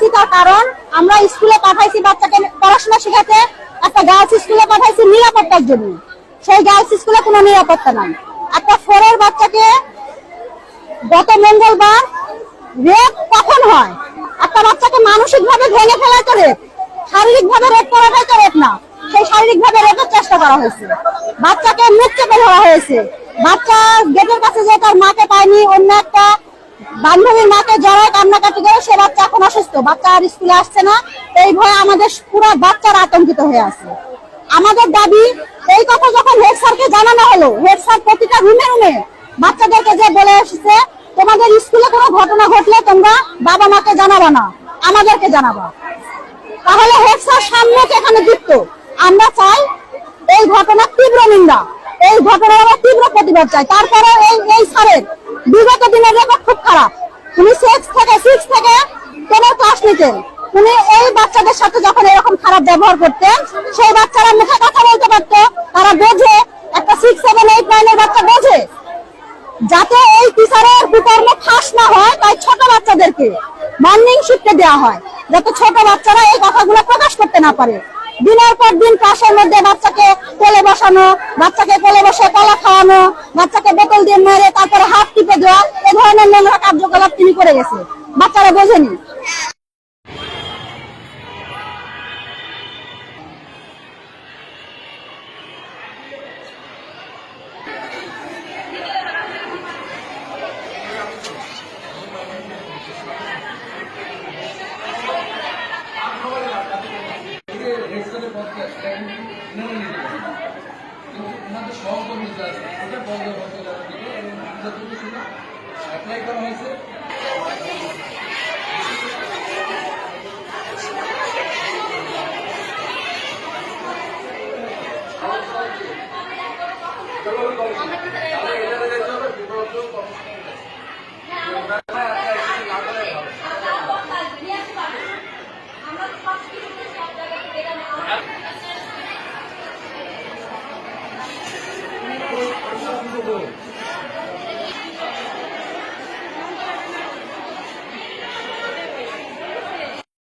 আছি তার কারণ আমরা স্কুলে পাঠাইছি বাচ্চাকে পড়াশোনা শেখাতে, একটা গার্লস স্কুলে পাঠাইছি নিরাপত্তার জন্য। সেই গার্লস স্কুলে কোনো নিরাপত্তা নাই। একটা ফোরের বাচ্চাকে গত মঙ্গলবার রেপ কখন হয়? একটা বাচ্চাকে মানসিক ভাবে ভেঙে ফেলা তো রেপ শারীরিক ভাবে রেপ করাটাই তো রেপ না। সেই শারীরিক ভাবে রেপের চেষ্টা করা হয়েছে। বাচ্চাকে মুখ চেপে ধরা হয়েছে। বাচ্চা গেটের কাছে যে তার মাকে পায়নি, অন্য একটা বান্ধবীর মাকে জড়ায় কান্নাকাটি করে সে বাচ্চা এখন অসুস্থ। বাচ্চা আর স্কুলে আসছে না। এই ভয়ে আমাদের পুরো বাচ্চারা আতঙ্কিত হয়ে আছে। আমাদের দাবি, এই কথা যখন হেড স্যারকে জানানো হলো, হেড স্যার প্রতিটা রুমে রুমে বাচ্চাদেরকে যে বলে এসেছে, তোমাদের স্কুলে কোনো ঘটনা ঘটলে তোমরা বাবা মাকে জানাবা না, আমাদেরকে জানাবা। তাহলে হেড স্যার সামনে এখানে যুক্ত? আমরা চাই এই ঘটনা তীব্র নিন্দা, এই ঘটনার আমরা তীব্র প্রতিবাদ চাই। তারপরে এই এই স্যারের বিগত দিনের রেকর্ড উনি থেকে সিক্স থেকে টেনের ক্লাস নিতেন। উনি এই বাচ্চাদের সাথে যখন এরকম খারাপ ব্যবহার করতেন, সেই বাচ্চারা মুখে কথা বলতে পারতো। তারা বোঝে, একটা সিক্স সেভেন এইট নাইনের বাচ্চা বোঝে। যাতে এই টিচারের কুকর্ম ফাঁস না হয়, তাই ছোট বাচ্চাদেরকে মর্নিং শিফটে দেওয়া হয়। যাতে ছোট বাচ্চারা এই কথাগুলো প্রকাশ করতে না পারে। দিনের পর দিন ক্লাসের মধ্যে বাচ্চাকে কোলে বসানো, বাচ্চাকে কোলে খাওয়ানো বাচ্চাকে বোতল দিয়ে মেরে তারপরে হাত টিপে দেওয়া, এ ধরনের নোংরা কার্যকলাপ তিনি করে গেছে। বাচ্চারা বোঝেনি। ওনাদের সহকর্মী যা আছে ওটা বন্ধ বন্ধ করার জন্য এবং যতটুকু শুনে অ্যাপ্লাই করা হয়েছে। আমরা буду.